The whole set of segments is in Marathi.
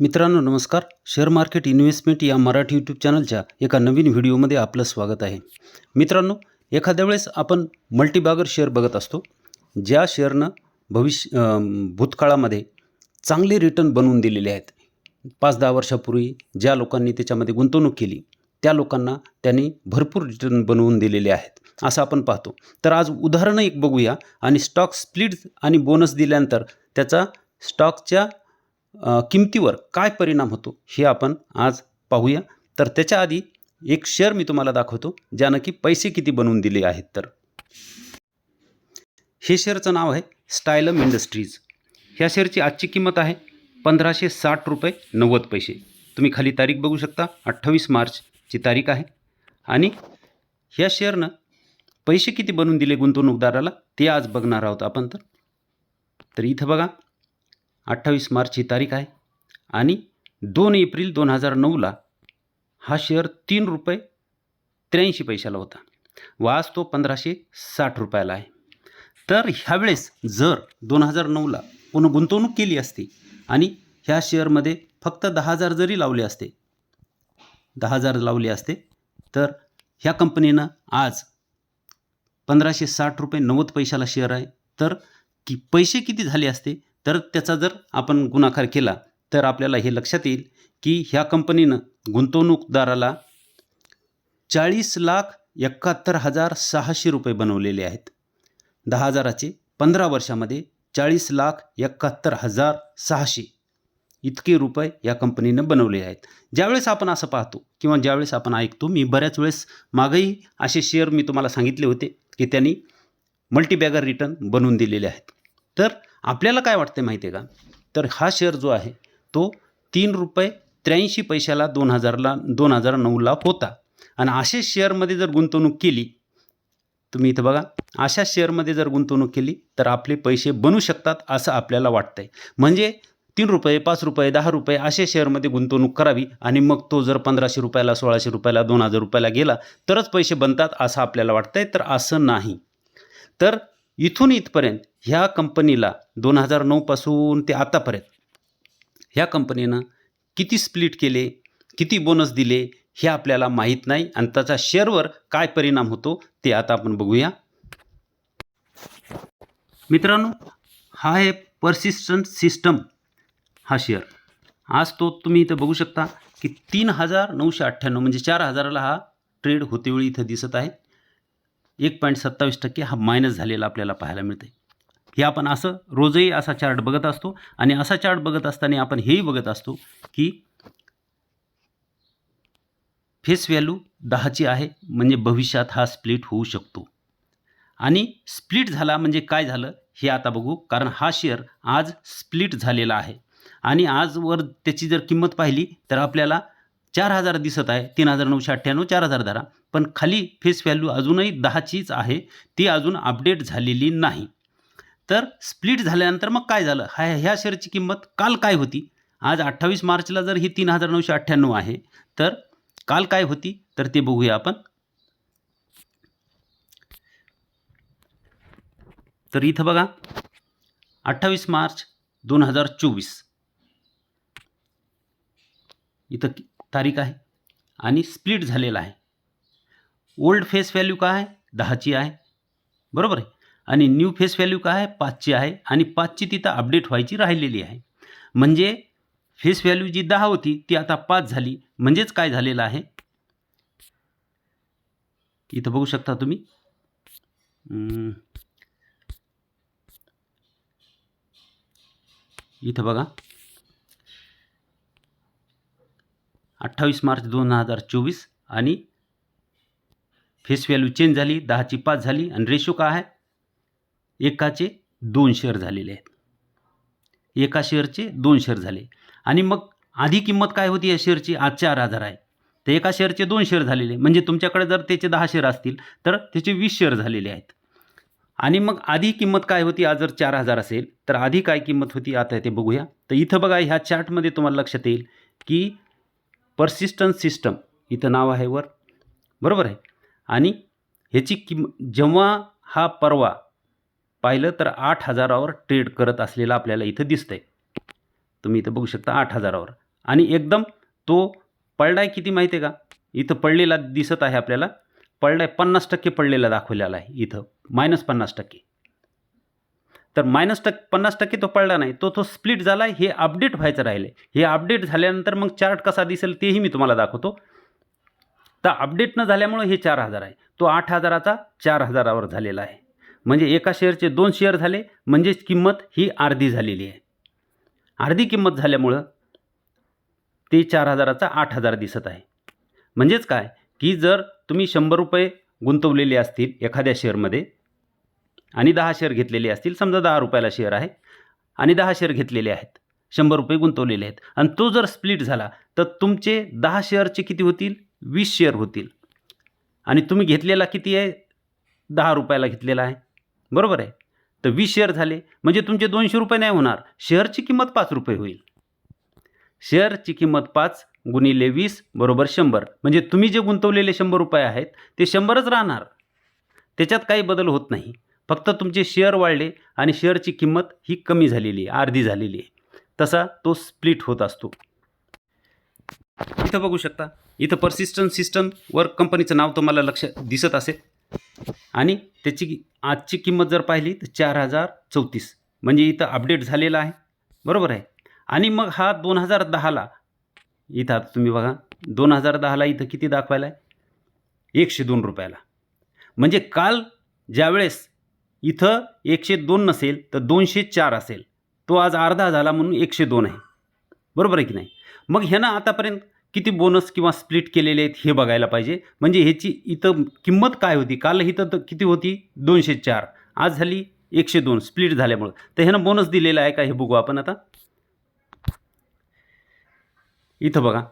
मित्रांनो नमस्कार. शेअर मार्केट इन्व्हेस्टमेंट या मराठी यूट्यूब चॅनलच्या एका नवीन व्हिडिओमध्ये आपलं स्वागत आहे. मित्रांनो एखाद्या वेळेस आपण मल्टीबागर शेअर बघत असतो ज्या शेअरनं भविष्य भूतकाळामध्ये चांगले रिटर्न बनवून दिलेले आहेत. पाच दहा वर्षापूर्वी ज्या लोकांनी त्याच्यामध्ये गुंतवणूक केली त्या लोकांना त्यांनी भरपूर रिटर्न बनवून दिलेले आहेत असं आपण पाहतो. तर आज उदाहरणं एक बघूया आणि स्टॉक स्प्लिट आणि बोनस दिल्यानंतर त्याचा स्टॉकच्या किमतीवर काय परिणाम होतो हे आपण आज पाहूया. तर त्याच्या आधी एक शेअर मी तुम्हाला दाखवतो ज्यानं की पैसे किती बनवून दिले आहेत तर. हे शेअरचं नाव आहे स्टायलम इंडस्ट्रीज. ह्या शेअरची आजची किंमत आहे पंधराशे साठ रुपये नव्वद पैसे. तुम्ही खाली तारीख बघू शकता अठ्ठावीस मार्चची तारीख आहे. आणि ह्या शेअरनं पैसे किती बनवून दिले गुंतवणूकदाराला ते आज बघणार आहोत आपण तर. तर इथं बघा अठ्ठावीस मार्च ही तारीख आहे. आणि दोन एप्रिल दोन हजार नऊला हा शेअर तीन रुपये त्र्याऐंशी पैशाला होता. व आज तो पंधराशे साठ रुपयाला आहे. तर ह्यावेळेस जर दोन हजार नऊला पुन्हा गुंतवणूक केली असती आणि ह्या शेअरमध्ये फक्त दहा हजार जरी लावले असते दहा हजार लावले असते तर ह्या कंपनीनं आज पंधराशे साठ रुपये नव्वद पैशाला शेअर आहे. तर की पैसे किती झाले असते? तर त्याचा जर आपण गुणाकार केला तर आपल्याला हे लक्षात येईल की ह्या कंपनीनं गुंतवणूकदाराला चाळीस लाख एकाहत्तर हजार सहाशे रुपये बनवलेले आहेत. दहा हजाराचे पंधरा वर्षामध्ये चाळीस लाख एकाहत्तर हजार सहाशे इतके रुपये या कंपनीनं बनवले आहेत. ज्यावेळेस आपण असं पाहतो किंवा ज्यावेळेस आपण ऐकतो मी बऱ्याच वेळेस मागही असे शेअर मी तुम्हाला सांगितले होते की त्यांनी मल्टीबॅगर रिटर्न बनवून दिलेले आहेत. तर आपल्याला काय वाटते माहिती आहे का? तर हा शेअर जो आहे तो तीन रुपये त्र्याऐंशी पैशाला दोन हजारला दोन हजार नऊला होता. आणि असे शेअरमध्ये जर गुंतवणूक केली तुम्ही इथं बघा अशा शेअरमध्ये जर गुंतवणूक केली तर आपले पैसे बनू शकतात असं आपल्याला वाटतंय. म्हणजे तीन रुपये पाच रुपये दहा रुपये असे शेअरमध्ये गुंतवणूक करावी आणि मग तो जर पंधराशे रुपयाला सोळाशे रुपयाला दोन हजार रुपयाला गेला तरच पैसे बनतात असं आपल्याला वाटतंय तर असं नाही. तर इथून इथपर्यंत ह्या कंपनीला दोन हजार नऊपासून ते आतापर्यंत ह्या कंपनीनं किती स्प्लिट केले किती बोनस दिले हे आपल्याला माहीत नाही आणि त्याचा शेअरवर काय परिणाम होतो ते आता आपण बघूया. मित्रांनो हा आहे पर्सिस्टंट सिस्टम हा शेअर आज तो तुम्ही इथं बघू शकता की तीन हजार नऊशे अठ्ठ्याण्णव म्हणजे चार हजाराला हा ट्रेड होतेवेळी इथं दिसत आहे. एक पॉईंट सत्तावीस टक्के हा मायनस झालेला आपल्याला पाहायला मिळते हे आपण असं रोजही असा चार्ट बघत असतो आणि असा चार्ट बघत असताना आपण हेही बघत असतो की फेस व्हॅल्यू दहाची आहे म्हणजे भविष्यात हा स्प्लिट होऊ शकतो. आणि स्प्लिट झाला म्हणजे काय झालं हे आता बघू कारण हा शेअर आज स्प्लिट झालेला आहे. आणि आजवर त्याची जर किंमत पाहिली तर आपल्याला चार हजार दिसत आहे तीन हजार नऊशे अठ्ठ्याण्णव चार हजार धरा. पण खाली फेस व्हॅल्यू अजूनही दहाचीच आहे ती अजून अपडेट झालेली नाही. तर स्प्लिट झाल्यानंतर मग काय झालं? हा ह्या शेअरची किंमत काल काय होती? आज अठ्ठावीस मार्चला जर ही तीन हजार नऊशे अठ्ठ्याण्णव आहे तर काल काय होती? तर ते बघूया आपण. तर इथं बघा अठ्ठावीस मार्च दोन हजार चोवीस. इथं तारीख आहे आणि स्प्लिट झालेला आहे. ओल्ड फेस व्हॅल्यू काय आहे? दहाची आहे. बरोबर आहे? आणि न्यू फेस व्हॅल्यू काय आहे? पाचची आहे आणि पाचची तिथं अपडेट व्हायची राहिलेली आहे. म्हणजे फेस व्हॅल्यू जी दहा होती ती आता पाच झाली. म्हणजेच काय झालेलं आहे? इथं बघू शकता तुम्ही. इथं बघा. अठ्ठावीस मार्च दोन हजार चोवीस आणि फेस व्हॅल्यू चेंज झाली दहाची पाच झाली. आणि रेशो काय आहे? एकाचे दोन शेअर झालेले आहेत. एका शेअरचे दोन शेअर झाले. आणि मग आधी किंमत काय होती या शेअरची आज चार हजार आहे. तर एका शेअरचे दोन शेअर झालेले. म्हणजे तुमच्याकडे जर त्याचे दहा शेअर असतील तर त्याचे वीस शेअर झालेले आहेत. आणि मग आधी किंमत काय होती? आज जर चार हजार असेल तर आधी काय किंमत होती? आता ते बघूया. तर इथं बघा ह्या चार्टमध्ये तुम्हाला लक्षात येईल की पर्सिस्टन्स सिस्टम इथं नाव आहे वर. बरोबर आहे? आणि ह्याची किंम जेव्हा हा परवा पाहिलं तर आठ हजारावर ट्रेड करत असलेला आपल्याला इथं दिसतंय. तुम्ही इथं बघू शकता आठ हजारावर. आणि एकदम तो पडलाय किती माहिती आहे का? इथं पडलेला दिसत आहे आपल्याला. पडलाय पन्नास टक्के पडलेला दाखवलेला आहे इथं. मायनस पन्नास टक्के. तर मायनस टक्के पन्नास टक्के तो पडला नाही. तो तो स्प्लिट झाला हे अपडेट व्हायचं राहिले हे अपडेट झाल्यानंतर मग चार्ट कसा दिसेल तेही मी तुम्हाला दाखवतो. तर अपडेट न झाल्यामुळं हे चार हजार आहे. तो आठ हजाराचा चार हजारावर झालेला आहे. म्हणजे एका शेअरचे दोन शेअर झाले म्हणजेच किंमत ही अर्धी झालेली आहे. अर्धी किंमत झाल्यामुळं ते चार हजाराचा आठ हजार दिसत आहे. म्हणजेच काय? की जर तुम्ही शंभर रुपये गुंतवलेले असतील एखाद्या शेअरमध्ये आणि दहा शेअर घेतलेले असतील समजा दहा रुपयाला शेअर आहे आणि दहा शेअर घेतलेले आहेत शंभर रुपये गुंतवलेले आहेत आणि तो जर स्प्लिट झाला तर तुमचे दहा शेअरचे किती होतील? वीस शेअर होतील. आणि तुम्ही घेतलेला किती आहे? दहा रुपयाला घेतलेला आहे. बरोबर आहे. तर वीस शेअर झाले. म्हणजे तुमचे दोनशे रुपये नाही होणार. शेअरची किंमत पाच रुपये होईल. शेअरची किंमत पाच गुणिले वीस बरोबर शंभर. म्हणजे तुम्ही जे गुंतवलेले शंभर रुपये आहेत ते शंभरच राहणार. त्याच्यात काही बदल होत नाही. फक्त तुमचे शेअर वाढले आणि शेअरची किंमत ही कमी झालेली आहे अर्धी झालेली आहे. तसा तो स्प्लिट होत असतो. इथं बघू शकता. इथं परसिस्टंट सिस्टमवर कंपनीचं नाव तुम्हाला लक्ष दिसत असेल. आणि त्याची आजची किंमत जर पाहिली तर चार हजार चौतीस. म्हणजे इथं अपडेट झालेला आहे. बरोबर आहे? आणि मग हा दोन हजार दहाला इथं आता तुम्ही बघा दोन हजार दहाला इथं किती दाखवायला आहे? एकशे दोन रुपयाला. म्हणजे काल ज्यावेळेस इथं एकशे दोन नसेल तर दोनशे चार असेल. तो आज अर्धा झाला म्हणून एकशे दोन आहे. बरोबर आहे की नाही? मग ह्यानं आतापर्यंत किती बोनस किंवा स्प्लिट केलेले आहेत हे बघायला पाहिजे. म्हणजे ह्याची इथं किंमत काय होती? काल इथं तर किती होती? दोनशे चार. आज झाली एकशे दोन स्प्लिट झाल्यामुळं. तर ह्यानं बोनस दिलेला आहे का हे बघू आपण आता. इथं बघा.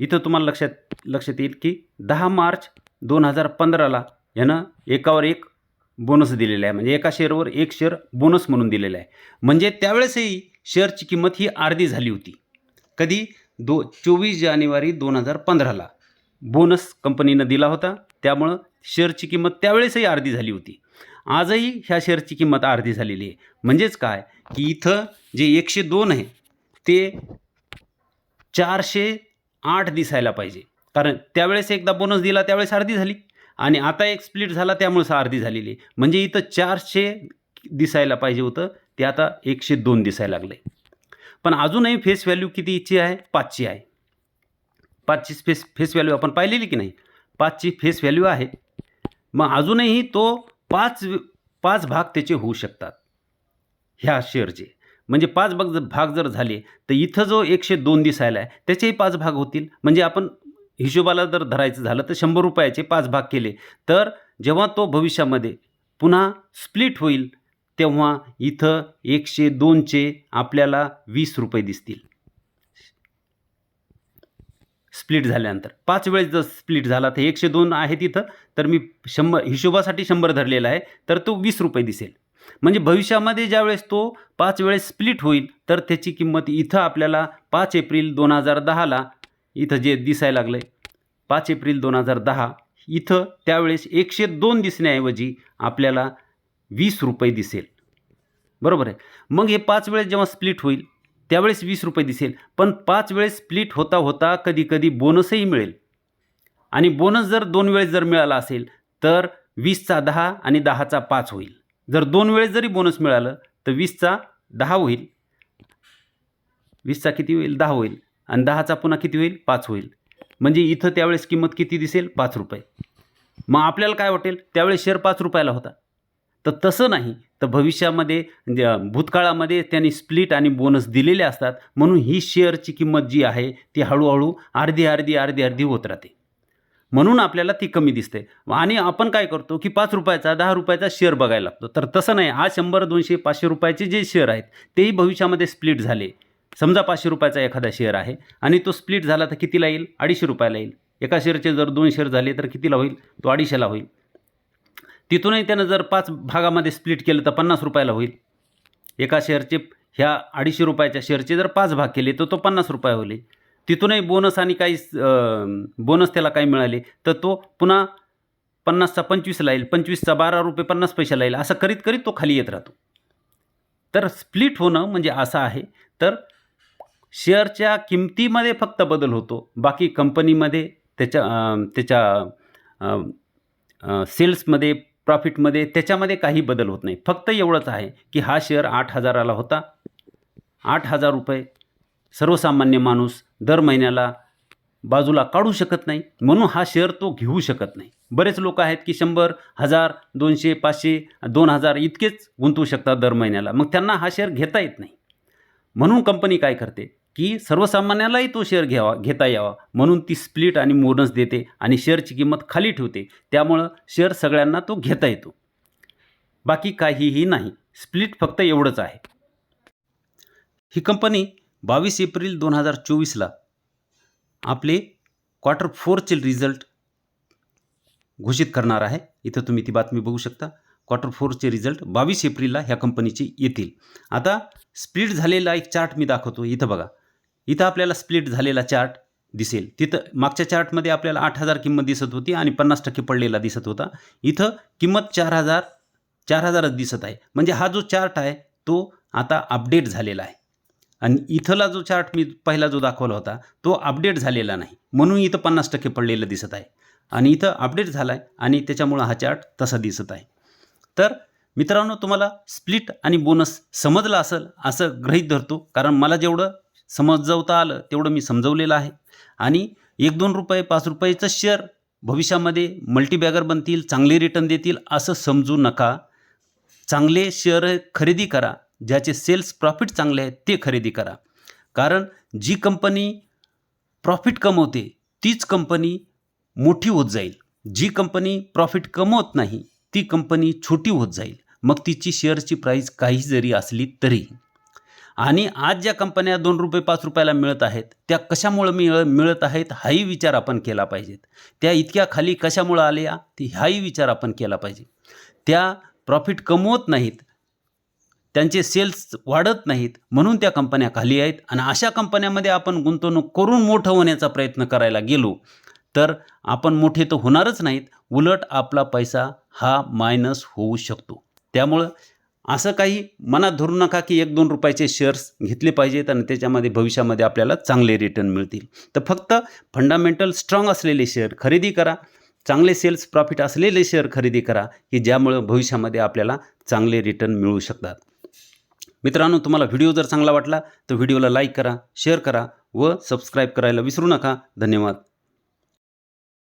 इथं तुम्हाला लक्षात लक्षात येईल की दहा मार्च दोन हजार पंधराला ह्यानं एकावर एक बोनस दिलेला आहे. म्हणजे एका शेअरवर एक शेअर बोनस म्हणून दिलेला आहे. म्हणजे त्यावेळेसही शेअरची किंमत ही अर्धी झाली होती. कधी? दो चोवीस जानेवारी दोन हजार पंधराला. बोनस कंपनीनं दिला होता. त्यामुळं शेअरची किंमत त्यावेळेसही अर्धी झाली होती. आजही ह्या शेअरची किंमत अर्धी झालेली आहे. म्हणजेच काय? की इथं जे एकशे दोन आहे ते चारशे आठ दिसायला पाहिजे. कारण त्यावेळेस एकदा बोनस दिला त्यावेळेस अर्धी झाली. आणि आता एक स्प्लिट झाला त्यामुळेच अर्धी झालेली आहे. म्हणजे इथं चारशे दिसायला पाहिजे होतं. ते आता एकशे दोन दिसायला लागले पण अजूनही फेस व्हॅल्यू कितीची आहे? पाचची आहे. पाचची फेस फेस व्हॅल्यू आपण पाहिलेली की नाही? पाचची फेस व्हॅल्यू आहे. मग अजूनही तो पाच पाच भाग त्याचे होऊ शकतात. ह्या शेअरचे म्हणजे पाच भाग जर भाग जर झाले तर इथं जो एकशे दोन दिसायला आहे त्याचेही पाच भाग होतील. म्हणजे आपण हिशोबाला जर धरायचं झालं तर शंभर रुपयाचे पाच भाग केले. तर जेव्हा तो भविष्यामध्ये पुन्हा स्प्लिट होईल तेव्हा इथं एकशे दोनचे आपल्याला वीस रुपये दिसतील. स्प्लिट झाल्यानंतर. पाच वेळेस जर स्प्लिट झाला तर एकशे दोन आहे तिथं तर मी शंभर हिशोबासाठी शंभर धरलेला आहे तर तो वीस रुपये दिसेल. म्हणजे भविष्यामध्ये ज्यावेळेस तो पाच वेळेस स्प्लिट होईल तर त्याची किंमत इथं आपल्याला पाच एप्रिल दोन हजार दहाला इथं जे दिसायला लागलं आहे पाच एप्रिल दोन हजार दहा इथं त्यावेळेस एकशे दोन दिसण्याऐवजी आपल्याला वीस रुपये दिसेल. बरोबर आहे? मग हे पाच वेळेस जेव्हा स्प्लिट होईल त्यावेळेस वीस रुपये दिसेल. पण पाच वेळेस स्प्लिट होता होता कधी कधी बोनसही मिळेल. आणि बोनस जर दोन वेळेस जर मिळाला असेल तर वीसचा दहा आणि दहाचा पाच होईल. जर दोन वेळेस जरी बोनस मिळालं तर वीसचा दहा होईल. वीसचा किती होईल? दहा होईल. आणि दहाचा पुन्हा किती होईल? पाच होईल. म्हणजे इथं त्यावेळेस किंमत किती दिसेल? पाच रुपये. मग आपल्याला काय वाटेल? त्यावेळेस शेअर पाच रुपयाला होता. तर तसं नाही. तर भविष्यामध्ये ज- भूतकाळामध्ये त्यांनी स्प्लिट आणि बोनस दिलेले असतात. म्हणून ही शेअरची किंमत जी आहे ती हळूहळू अर्धी अर्धी अर्धी अर्धी होत राहते. म्हणून आपल्याला ती कमी दिसते. आणि आपण काय करतो की पाच रुपयाचा दहा रुपयाचा शेअर बघायला लागतो. तर तसं नाही. आज शंभर दोनशे पाचशे रुपयाचे जे शेअर आहेत तेही भविष्यामध्ये स्प्लिट झाले. समजा पाचशे रुपयाचा एखादा शेअर आहे आणि तो स्प्लिट झाला तर कितीला येईल? अडीचशे रुपयाला येईल. एका शेअरचे जर दोन शेअर झाले तर कितीला होईल? तो अडीचशेला होईल. तिथूनही त्यानं जर पाच भागामध्ये स्प्लिट केलं तर पन्नास रुपयाला होईल. एका शेअरचे ह्या अडीचशे रुपयाच्या शेअरचे जर पाच भाग केले तर तो पन्नास रुपये होईल. तिथूनही बोनस आणि काही बोनस त्याला काही मिळाले तर तो पुन्हा पन्नासचा पंचवीसला येईल. पंचवीसचा बारा रुपये पन्नास पैशाला येईल. असं करीत करीत तो खाली येत राहतो. तर स्प्लिट होणं म्हणजे असं आहे. तर शेअरच्या किमतीमध्ये फक्त बदल होतो. बाकी कंपनीमध्ये त्याच्या त्याच्या सेल्समध्ये प्रॉफिटमध्ये त्याच्यामध्ये काही बदल होत नाही. फक्त एवढंच आहे की हा शेअर आठ हजाराला होता. आठ हजार रुपये सर्वसामान्य माणूस दर महिन्याला बाजूला काढू शकत नाही. म्हणून हा शेअर तो घेऊ शकत नाही. बरेच लोक आहेत की शंभर हजार दोनशे पाचशे दोन हजार इतकेच गुंतवू शकतात दर महिन्याला. मग त्यांना हा शेअर घेता येत नाही. म्हणून कंपनी काय करते? की सर्वसामान्यालाही तो शेअर घ्यावा घेता यावा. म्हणून ती स्प्लिट आणि मोनस देते आणि शेअरची किंमत खाली ठेवते. त्यामुळं शेअर सगळ्यांना तो घेता येतो. बाकी काहीही नाही. स्प्लिट फक्त एवढंच आहे. ही कंपनी बावीस एप्रिल दोन हजार चोवीसला आपले क्वार्टर फोरचे रिझल्ट घोषित करणार आहे. इथं तुम्ही ती बातमी बघू शकता. क्वार्टर फोरचे रिझल्ट बावीस एप्रिलला ह्या कंपनीचे येतील. आता स्प्लिट झालेला एक चार्ट मी दाखवतो. इथं बघा. इथं आपल्याला स्प्लिट झालेला चार्ट दिसेल. तिथं मागच्या चार्टमध्ये आपल्याला आठ हजार किंमत दिसत होती आणि पन्नास टक्के पडलेला दिसत होता. इथं किंमत चार हजार चार हजारच दिसत आहे. म्हणजे हा जो चार्ट आहे तो आता अपडेट झालेला आहे. आणि इथला जो चार्ट मी पहिला जो दाखवला होता तो अपडेट झालेला नाही. म्हणून इथं पन्नास टक्के पडलेलं दिसत आहे. आणि इथं अपडेट झाला आहे आणि त्याच्यामुळं हा चार्ट तसा दिसत आहे. तर मित्रांनो तुम्हाला स्प्लिट आणि बोनस समजला असेल असं गृहीत धरतो. कारण मला जेवढं समजवता आलं तेवढं मी समजवलेलं आहे. आणि एक दोन रुपये पाच रुपयेचं शेअर भविष्यामध्ये मल्टीबॅगर बनतील चांगले रिटर्न देतील असं समजू नका. चांगले शेअर खरेदी करा ज्याचे सेल्स प्रॉफिट चांगले आहेत ते खरेदी करा. कारण जी कंपनी प्रॉफिट कमवते तीच कंपनी मोठी होत जाईल. जी कंपनी प्रॉफिट कमवत नाही ती कंपनी छोटी होत जाईल. मग तिची शेअरची प्राईस काही जरी असली तरी. आणि आज ज्या कंपन्या दोन रुपये पाच रुपयाला मिळत आहेत त्या कशामुळं मिळ मिळत आहेत हाही विचार आपण केला पाहिजेत. त्या इतक्या खाली कशामुळं आल्या ती हाही विचार आपण केला पाहिजे. त्या प्रॉफिट कमवत नाहीत त्यांचे सेल्स वाढत नाहीत म्हणून त्या कंपन्या खाली आहेत. आणि अशा कंपन्यामध्ये आपण गुंतवणूक करून मोठं होण्याचा प्रयत्न करायला गेलो तर आपण मोठे तर होणारच नाहीत. उलट आपला पैसा हा मायनस होऊ शकतो. त्यामुळं असं काही मनात धरू नका की एक दोन रुपयाचे शेअर्स घेतले पाहिजेत आणि त्याच्यामध्ये भविष्यामध्ये आपल्याला चांगले रिटर्न मिळतील. तर फक्त फंडामेंटल स्ट्रॉंग असलेले शेअर खरेदी करा चांगले सेल्स प्रॉफिट असलेले शेअर खरेदी करा की ज्यामुळं भविष्यामध्ये आपल्याला चांगले रिटर्न मिळू शकतात. मित्रांनो तुम्हाला व्हिडिओ जर चांगला वाटला तर व्हिडिओला लाईक करा शेअर करा व सबस्क्राईब करायला विसरू नका. धन्यवाद.